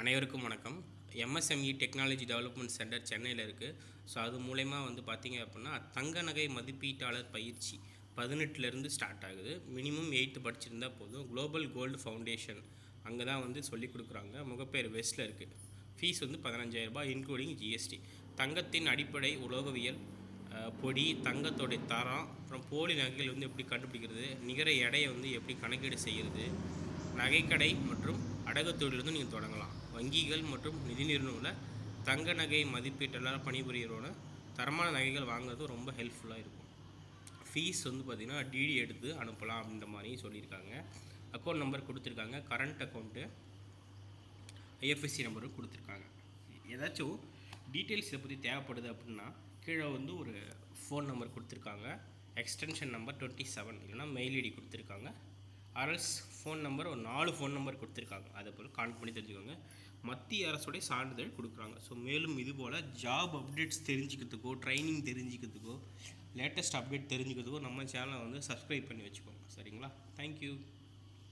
அனைவருக்கும் வணக்கம். MSME technology development centre சென்னையில் இருக்குது ஸோ அது மூலயமா வந்து பார்த்திங்க அப்படின்னா தங்க நகை மதிப்பீட்டாளர் பயிற்சி பதினெட்டுலேருந்து ஸ்டார்ட் ஆகுது. மினிமம் எயித்து படிச்சிருந்தால் போதும். குளோபல் கோல்டு ஃபவுண்டேஷன் அங்கே தான் வந்து சொல்லிக் கொடுக்குறாங்க. முகப்பேர் வெஸ்ட்டில் இருக்குது ஃபீஸ் வந்து பதினஞ்சாயிரரூபா இன்க்ளூடிங் ஜிஎஸ்டி தங்கத்தின் அடிப்படை உலோகவியல் பொடி தங்கத்தோடைய தரம் அப்புறம் போலி நகைகள் வந்து எப்படி கண்டுபிடிக்கிறது நிகர எடையை வந்து எப்படி கணக்கீடு செய்கிறது நகைக்கடை மற்றும் அடகு தொழிலிருந்து நீங்கள் தொடங்கலாம். வங்கிகள் மற்றும் நிதி நிறுவனங்களில் தங்க நகை மதிப்பீட்டெல்லாம் பணிபுரியறோட தரமான நகைகள் வாங்குறது ரொம்ப ஹெல்ப்ஃபுல்லாக இருக்கும். ஃபீஸ் வந்து பார்த்திங்கன்னா டிடி எடுத்து அனுப்பலாம் அப்படின்ற மாதிரி சொல்லியிருக்காங்க. அக்கௌண்ட் நம்பர் கொடுத்துருக்காங்க. கரண்ட் அக்கௌண்ட்டு ஐஎஃப்எஸ்சி நம்பரும் கொடுத்துருக்காங்க. ஏதாச்சும் டீட்டெயில்ஸ் இதை பற்றி தேவைப்படுது அப்படின்னா கீழே வந்து ஒரு ஃபோன் நம்பர் கொடுத்துருக்காங்க. எக்ஸ்டென்ஷன் நம்பர் டுவெண்ட்டி செவன் இல்லைனா மெயில் ஐடி கொடுத்துருக்காங்க. அரசு ஃபோன் நம்பர் ஒரு நாலு ஃபோன் நம்பர் கொடுத்துருக்காங்க. அதை போல் கான்ட் பண்ணி தெரிஞ்சுக்கோங்க. மத்திய அரசுடைய சான்றிதழ் கொடுக்குறாங்க. ஸோ மேலும் இது போல் ஜாப் அப்டேட்ஸ் தெரிஞ்சுக்கிறதுக்கோ ட்ரைனிங் தெரிஞ்சுக்கிறதுக்கோ லேட்டஸ்ட் அப்டேட் தெரிஞ்சுக்கிறதுக்கோ நம்ம சேனலை வந்து சப்ஸ்கிரைப் பண்ணி வச்சுக்கோங்க. சரிங்களா? தேங்க்யூ